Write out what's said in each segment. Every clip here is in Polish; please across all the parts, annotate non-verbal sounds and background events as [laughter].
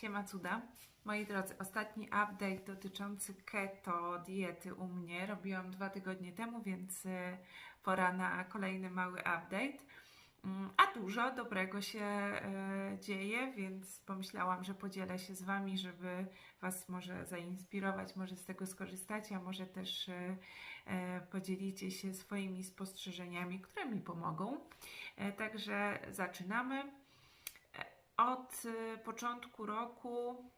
Siema cuda. Moi drodzy, ostatni update dotyczący keto diety u mnie robiłam dwa tygodnie temu, więc y, pora na kolejny mały update. Mm, A dużo dobrego się e, dzieje, więc pomyślałam, że podzielę się z Wami, żeby Was może zainspirować, może z tego skorzystacie, a może też e, podzielicie się swoimi spostrzeżeniami, które mi pomogą. E, Także zaczynamy. Od e, początku roku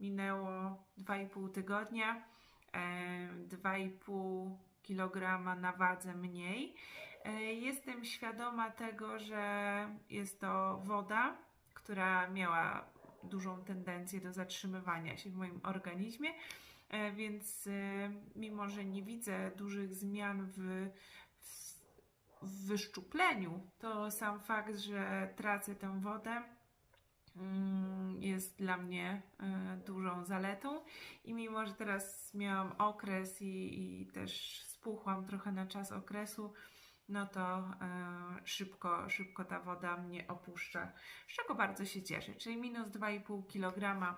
minęło 2,5 tygodnia, e, 2,5 kg na wadze mniej. E, Jestem świadoma tego, że jest to woda, która miała dużą tendencję do zatrzymywania się w moim organizmie, e, więc e, mimo, że nie widzę dużych zmian w, w, wyszczupleniu, to sam fakt, że tracę tę wodę, jest dla mnie e, dużą zaletą. I mimo, że teraz miałam okres i, i też spuchłam trochę na czas okresu, no to e, szybko, szybko ta woda mnie opuszcza, z czego bardzo się cieszę. Czyli minus 2,5 kg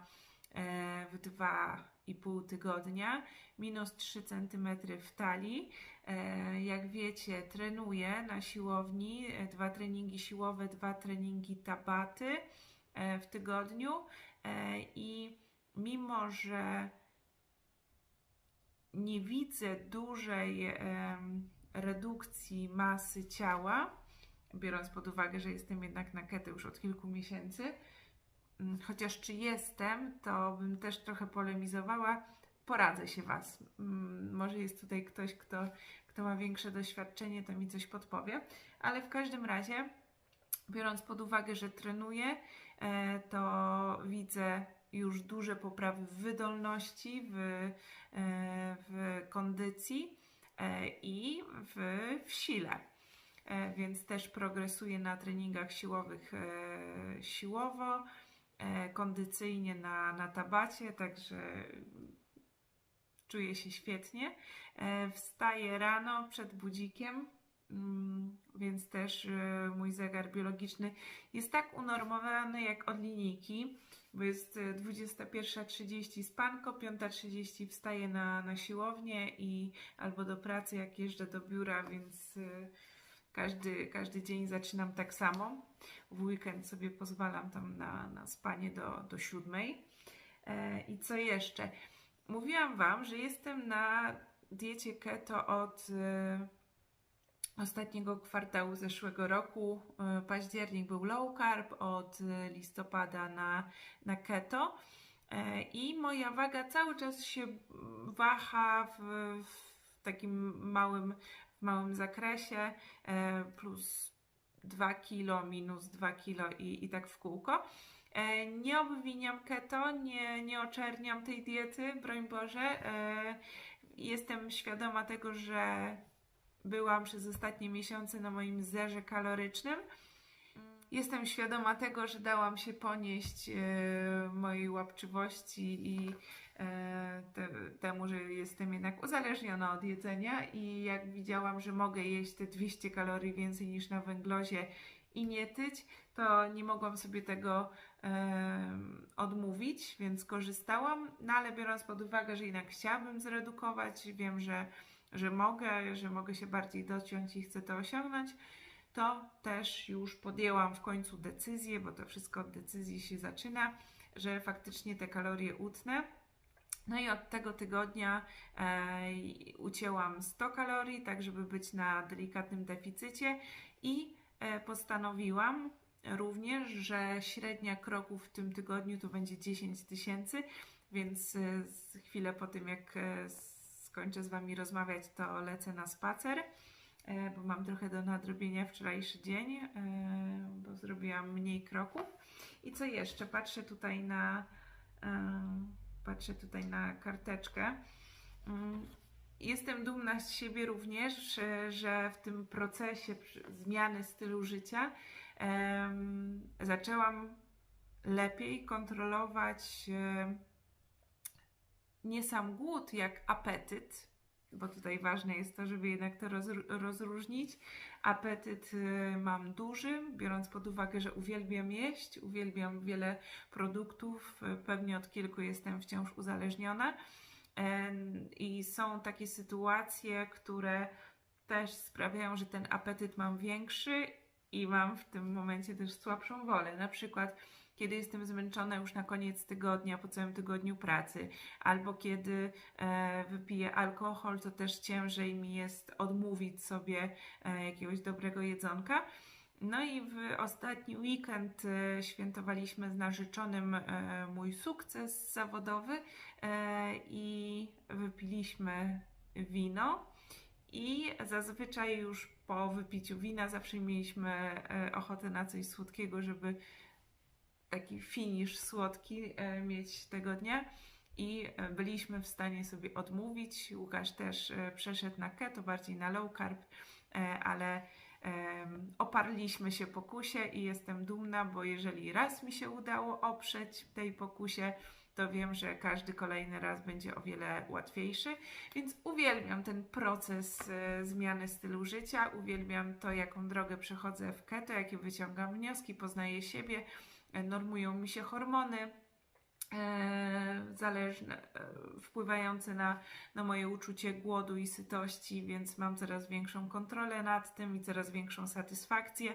e, w 2,5 tygodnia, minus 3 cm w talii. Jak wiecie, trenuję na siłowni, dwa treningi siłowe, dwa treningi tabaty w tygodniu e, i mimo, że nie widzę dużej redukcji masy ciała, biorąc pod uwagę, że jestem jednak na keto już od kilku miesięcy, mm, chociaż czy jestem, to bym też trochę polemizowała, poradzę się Was. Mm, Może jest tutaj ktoś, kto, kto ma większe doświadczenie, to mi coś podpowie, ale w każdym razie, biorąc pod uwagę, że trenuję, e, to widzę już duże poprawy w wydolności, w, e, w kondycji e, i w, w sile. E, Więc też progresuję na treningach siłowych e, siłowo, e, kondycyjnie na, na tabacie, także czuję się świetnie. E, Wstaję rano przed budzikiem, więc też e, mój zegar biologiczny jest tak unormowany jak od linijki, bo jest e, 21.30 spanko, 5.30 wstaję na, na siłownię i albo do pracy, jak jeżdżę do biura, więc e, każdy, każdy dzień zaczynam tak samo. W weekend sobie pozwalam tam na, na spanie do, do siódmej. E, I co jeszcze? Mówiłam Wam, że jestem na diecie keto od e, ostatniego kwartału zeszłego roku. E, Październik był low carb, od e, listopada na, na keto. E, I moja waga cały czas się waha w, w takim małym, w małym zakresie, plus 2 kilo, minus 2 kilo i, i tak w kółko. Nie obwiniam keto, nie, nie oczerniam tej diety, broń Boże. Jestem świadoma tego, że byłam przez ostatnie miesiące na moim zerze kalorycznym. Jestem świadoma tego, że dałam się ponieść e, mojej łapczywości i e, te, temu, że jestem jednak uzależniona od jedzenia i jak widziałam, że mogę jeść te 200 kalorii więcej niż na węglozie i nie tyć, to nie mogłam sobie tego em, odmówić, więc korzystałam. No ale biorąc pod uwagę, że jednak chciałabym zredukować, wiem, że, że mogę, że mogę się bardziej dociąć i chcę to osiągnąć, to też już podjęłam w końcu decyzję, bo to wszystko od decyzji się zaczyna, że faktycznie te kalorie utnę. No i od tego tygodnia e, ucięłam 100 kalorii, tak żeby być na delikatnym deficycie i e, postanowiłam również, że średnia kroków w tym tygodniu to będzie 10 tysięcy, więc e, chwilę po tym jak e, skończę z Wami rozmawiać, to lecę na spacer, e, bo mam trochę do nadrobienia wczorajszy dzień, e, bo zrobiłam mniej kroków. I co jeszcze? Patrzę tutaj na e, patrzę tutaj na karteczkę. Mm, Jestem dumna z siebie również, że- w tym procesie zmiany stylu życia zaczęłam lepiej kontrolować nie sam głód, jak apetyt, bo tutaj ważne jest to, żeby jednak to roz, rozróżnić. Apetyt y, mam duży, biorąc pod uwagę, że uwielbiam jeść, uwielbiam wiele produktów, y, pewnie od kilku jestem wciąż uzależniona. I są takie sytuacje, które też sprawiają, że ten apetyt mam większy i mam w tym momencie też słabszą wolę. Na przykład, kiedy jestem zmęczona już na koniec tygodnia, po całym tygodniu pracy, albo kiedy e, wypiję alkohol, to też ciężej mi jest odmówić sobie e, jakiegoś dobrego jedzonka. No i w ostatni weekend e, świętowaliśmy z narzeczonym e, mój sukces zawodowy e, i wypiliśmy wino. I zazwyczaj już po wypiciu wina zawsze mieliśmy ochotę na coś słodkiego, żeby taki finisz słodki mieć tego dnia. I byliśmy w stanie sobie odmówić. Łukasz też przeszedł na keto, bardziej na low carb, ale oparliśmy się pokusie i jestem dumna, bo jeżeli raz mi się udało oprzeć tej pokusie, to wiem, że każdy kolejny raz będzie o wiele łatwiejszy. Więc uwielbiam ten proces e, zmiany stylu życia, uwielbiam to, jaką drogę przechodzę w keto, jakie wyciągam wnioski, poznaję siebie, e, normują mi się hormony E, zależne, e, wpływające na, na moje uczucie głodu i sytości, więc mam coraz większą kontrolę nad tym i coraz większą satysfakcję.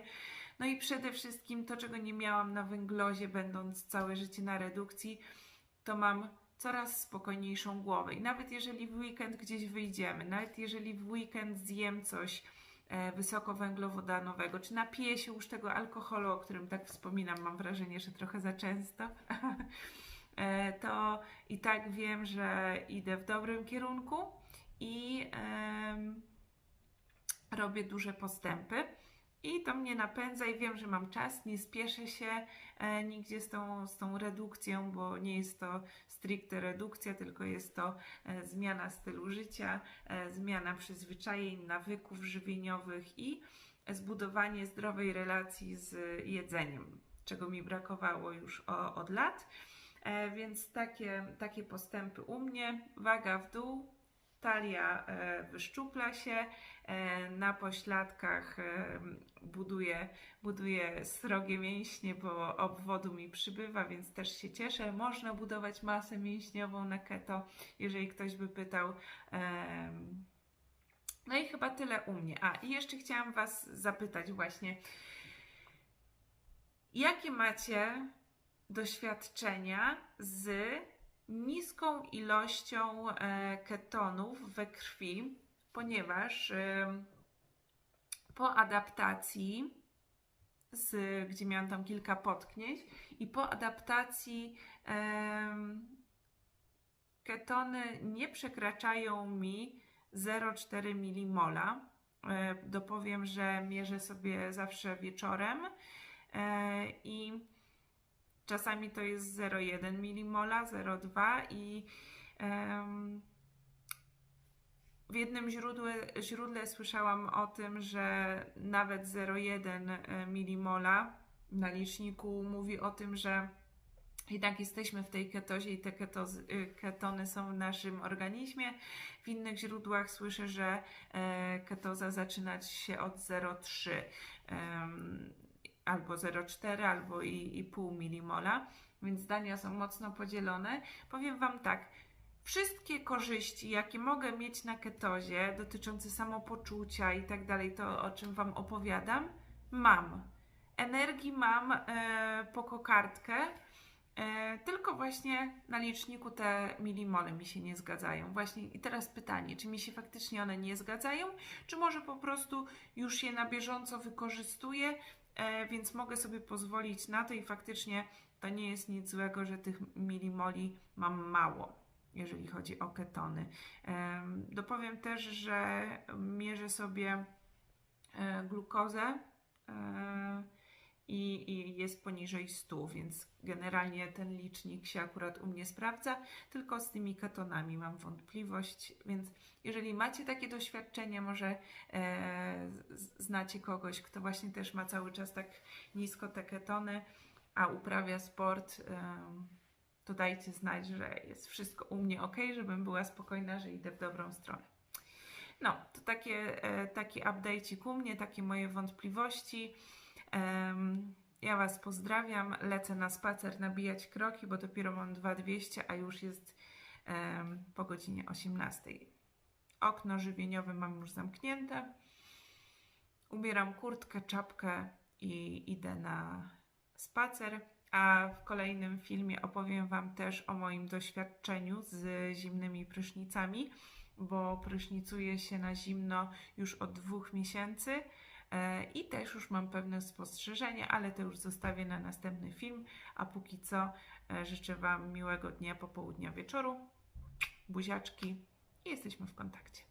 No i przede wszystkim to, czego nie miałam na węglozie, będąc całe życie na redukcji, to mam coraz spokojniejszą głowę. I nawet jeżeli w weekend gdzieś wyjdziemy, nawet jeżeli w weekend zjem coś e, wysokowęglowodanowego, czy napiję się już tego alkoholu, o którym tak wspominam, mam wrażenie, że trochę za często, [laughs] E, to i tak wiem, że idę w dobrym kierunku i robię duże postępy. I to mnie napędza i wiem, że mam czas, nie spieszę się e, nigdzie z tą, z tą redukcją, bo nie jest to stricte redukcja, tylko jest to e, zmiana stylu życia, e, zmiana przyzwyczajeń, nawyków żywieniowych i zbudowanie zdrowej relacji z jedzeniem, czego mi brakowało już o, od lat. Więc takie, takie postępy u mnie. Waga w dół, talia e, wyszczupla się, e, na pośladkach buduję, buduję srogie mięśnie, bo obwodu mi przybywa, więc też się cieszę. Można budować masę mięśniową na keto, jeżeli ktoś by pytał. No i chyba tyle u mnie. A i jeszcze chciałam Was zapytać właśnie, jakie macie doświadczenia z niską ilością e, ketonów we krwi, ponieważ po adaptacji, z, gdzie miałam tam kilka potknięć, i po adaptacji ketony nie przekraczają mi 0,4 mmol. E, dopowiem, że mierzę sobie zawsze wieczorem e, i Czasami to jest 0,1 mmol, 0,2 i um, w jednym źródle, źródle słyszałam o tym, że nawet 0,1 e, mmol na liczniku mówi o tym, że jednak jesteśmy w tej ketozie i te ketozy, e, ketony są w naszym organizmie. W innych źródłach słyszę, że e, ketoza zaczynać się od 0,3 albo 0,4 albo i, i pół milimola, więc zdania są mocno podzielone. Powiem Wam tak, wszystkie korzyści, jakie mogę mieć na ketozie, dotyczące samopoczucia i tak dalej, to o czym Wam opowiadam, mam. Energii mam e, po kokardkę, e, tylko właśnie na liczniku te milimole mi się nie zgadzają. Właśnie i teraz pytanie, czy mi się faktycznie one nie zgadzają, czy może po prostu już je na bieżąco wykorzystuję więc mogę sobie pozwolić na to i faktycznie to nie jest nic złego, że tych milimoli mam mało, jeżeli chodzi o ketony. Dopowiem też, że mierzę sobie e, glukozę e, i, i jest poniżej 100, więc generalnie ten licznik się akurat u mnie sprawdza, tylko z tymi ketonami mam wątpliwość, więc jeżeli macie takie doświadczenie, może e, znacie kogoś, kto właśnie też ma cały czas tak nisko te ketony, a uprawia sport, e, to dajcie znać, że jest wszystko u mnie ok, żebym była spokojna, że idę w dobrą stronę. No, to takie, e, taki update'ik u mnie, takie moje wątpliwości. Ja Was pozdrawiam, lecę na spacer nabijać kroki, bo dopiero mam 2200, a już jest po godzinie 18. Okno żywieniowe mam już zamknięte. Ubieram kurtkę, czapkę i idę na spacer. A w kolejnym filmie opowiem Wam też o moim doświadczeniu z zimnymi prysznicami, bo prysznicuję się na zimno już od dwóch miesięcy i też już mam pewne spostrzeżenia, ale to już zostawię na następny film. A póki co e, życzę Wam miłego dnia, popołudnia, wieczoru, buziaczki i jesteśmy w kontakcie.